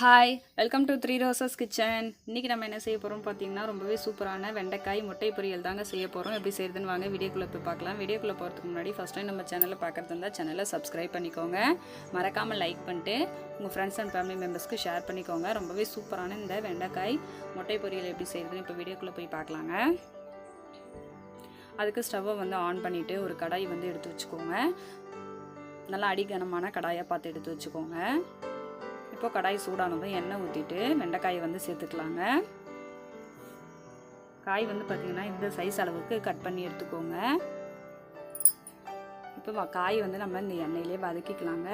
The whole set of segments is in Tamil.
Hi welcome to three roses kitchen இன்றைக்கி நம்ம என்ன செய்ய போகிறோம் பார்த்தீங்கன்னா ரொம்பவே சூப்பரான வெண்டைக்காய் முட்டை பொரியல் தாங்க செய்ய போகிறோம் எப்படி செய்யுதுன்னு வாங்க வீடியோக்குள்ளே போய் பார்க்கலாம். வீடியோக்குள்ளே போகிறதுக்கு முன்னாடி ஃபஸ்ட் டைம் நம்ம சேனலில் பார்க்குறது இருந்தால் சேனலை சப்ஸ்கிரைப் பண்ணிக்கோங்க. மறக்காமல் லைக் பண்ணிட்டு உங்கள் ஃப்ரெண்ட்ஸ் அண்ட் ஃபேமிலி மெம்பர்ஸ்க்கு ஷேர் பண்ணிக்கோங்க. ரொம்பவே சூப்பரான இந்த வெண்டைக்காய் முட்டை பொரியல் எப்படி செய்யுதுன்னு இப்போ வீடியோக்குள்ளே போய் பார்க்கலாங்க. அதுக்கு ஸ்டவ்வை வந்து ஆன் பண்ணிவிட்டு ஒரு கடாய் வந்து எடுத்து வச்சுக்கோங்க. நல்லா அடிகனமான கடாயாக பார்த்து எடுத்து வச்சுக்கோங்க. இப்போ கடாய் சூடானதும் எண்ணெய் ஊற்றிட்டு வெண்டைக்காயை வந்து சேர்த்துக்கலாங்க. காய் வந்து பார்த்திங்கன்னா இந்த சைஸ் அளவுக்கு கட் பண்ணி எடுத்துக்கோங்க. இப்போ காய் வந்து நம்ம இந்த எண்ணெயிலே வதக்கிக்கலாங்க.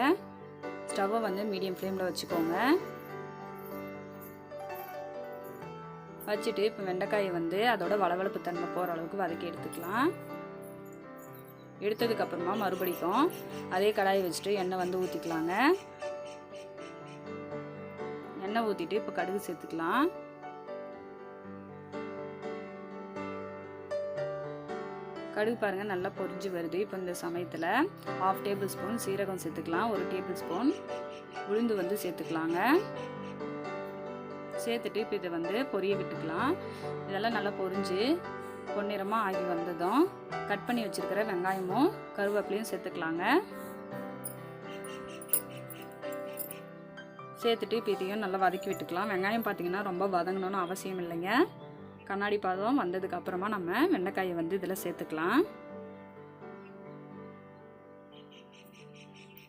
ஸ்டவ்வை வந்து மீடியம் ஃப்ளேமில் வச்சுக்கோங்க. வச்சுட்டு இப்போ வெண்டைக்காயை வந்து அதோட வளவளப்பு தன்மை போகிற அளவுக்கு வதக்கி எடுத்துக்கலாம். எடுத்ததுக்கப்புறமா மறுபடிக்கும் அதே கடாயை வச்சுட்டு எண்ணெய் வந்து ஊற்றிக்கலாங்க எண்ணெய் ஊற்றிட்டு இப்போ கடுகு சேர்த்துக்கலாம். கடுகு பாருங்கள் நல்லா பொரிஞ்சு வருது. இப்போ இந்த சமயத்தில் ஹாஃப் டேபிள் ஸ்பூன் சீரகம் சேர்த்துக்கலாம். ஒரு டேபிள் ஸ்பூன் உளுந்து வந்து சேர்த்துக்கலாங்க. சேர்த்துட்டு இப்போ இதை வந்து பொரிய விட்டுக்கலாம். இதெல்லாம் நல்லா பொரிஞ்சு பொன்னிறமாக ஆகி வந்ததும் கட் பண்ணி வச்சுருக்கிற வெங்காயமும் கருவேப்பிலையும் சேர்த்துக்கலாங்க. சேர்த்துட்டு இப்போ இதையும் நல்லா வதக்கி விட்டுக்கலாம். வெங்காயம் பார்த்தீங்கன்னா ரொம்ப வதங்கணும்னு அவசியம் இல்லைங்க. கண்ணாடி பாதம் வந்ததுக்கப்புறமா நம்ம வெண்டைக்காயை வந்து இதில் சேர்த்துக்கலாம்.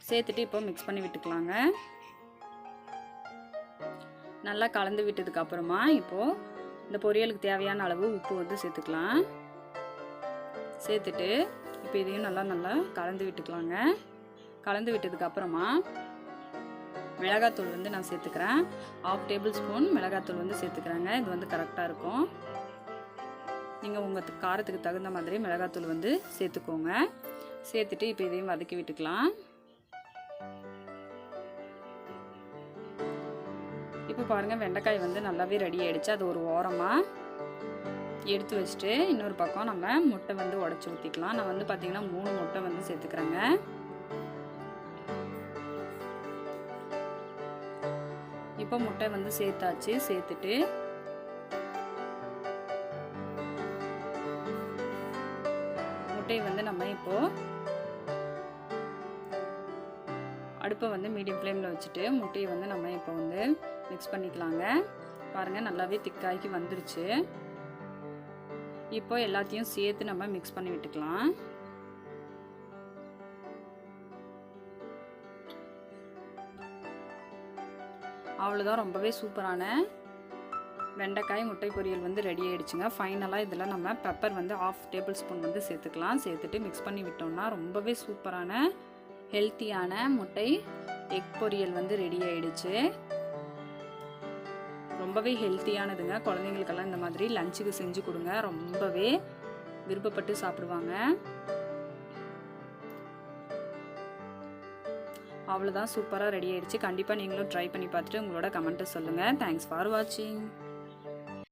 சேர்த்துட்டு இப்போ மிக்ஸ் பண்ணி விட்டுக்கலாங்க. நல்லா கலந்து விட்டதுக்கு அப்புறமா இப்போது இந்த பொரியலுக்கு தேவையான அளவு உப்பு வந்து சேர்த்துக்கலாம். சேர்த்துட்டு இப்போ இதையும் நல்லா நல்லா கலந்து விட்டுக்கலாங்க. கலந்து விட்டதுக்கு அப்புறமா மிளகாத்தூள் வந்து நான் சேர்த்துக்கிறேன். ஆஃப் டேபிள் ஸ்பூன் மிளகாத்தூள் வந்து சேர்த்துக்கிறாங்க. இது வந்து கரெக்டாக இருக்கும். நீங்கள் உங்கள் காரத்துக்கு தகுந்த மாதிரி மிளகாத்தூள் வந்து சேர்த்துக்கோங்க. சேர்த்துட்டு இப்போ இதையும் வதக்கி விட்டுக்கலாம். இப்போ பாருங்கள் வெண்டைக்காய் வந்து நல்லாவே ரெடி ஆகிடுச்சு அது ஒரு ஓரமாக எடுத்து வச்சுட்டு இன்னொரு பக்கம் நம்ம முட்டை வந்து உடச்சி ஊற்றிக்கலாம் நான் வந்து பார்த்திங்கன்னா மூணு முட்டை வந்து சேர்த்துக்கிறேங்க. இப்போ முட்டை வந்து சேர்த்தாச்சு சேர்த்துட்டு. முட்டையை வந்து நம்ம இப்போ அடுப்பை வந்து மீடியம் ஃப்ளேமில் வச்சுட்டு முட்டையை வந்து நம்ம இப்போ வந்து மிக்ஸ் பண்ணிக்கலாங்க. பாருங்கள் நல்லாவே திக்காக்கி வந்துருச்சு. இப்போ எல்லாத்தையும் சேர்த்து நம்ம மிக்ஸ் பண்ணி விட்டுக்கலாம். அவ்வளோதான் ரொம்பவே சூப்பரான வெண்டைக்காய் முட்டை பொரியல் வந்து ரெடி ஆகிடுச்சுங்க ஃபைனலாக இதில் நம்ம பெப்பர் வந்து ஆஃப் டேபிள் ஸ்பூன் வந்து சேர்த்துக்கலாம். சேர்த்துட்டு மிக்ஸ் பண்ணி விட்டோம்னா ரொம்பவே சூப்பரான ஹெல்த்தியான முட்டை எக் பொரியல் வந்து ரெடி ஆகிடுச்சு ரொம்பவே ஹெல்த்தியானதுங்க குழந்தைங்களுக்கெல்லாம் இந்த மாதிரி லஞ்சுக்கு செஞ்சு கொடுங்க. ரொம்பவே விருப்பப்பட்டு சாப்பிடுவாங்க. அவ்வளோதான் சூப்பராக ரெடி ஆயிடுச்சு. கண்டிப்பாக நீங்களும் ட்ரை பண்ணி பார்த்துட்டு உங்களோட கமெண்ட்டை சொல்லுங்கள் தேங்க்ஸ் ஃபார் வாட்சிங்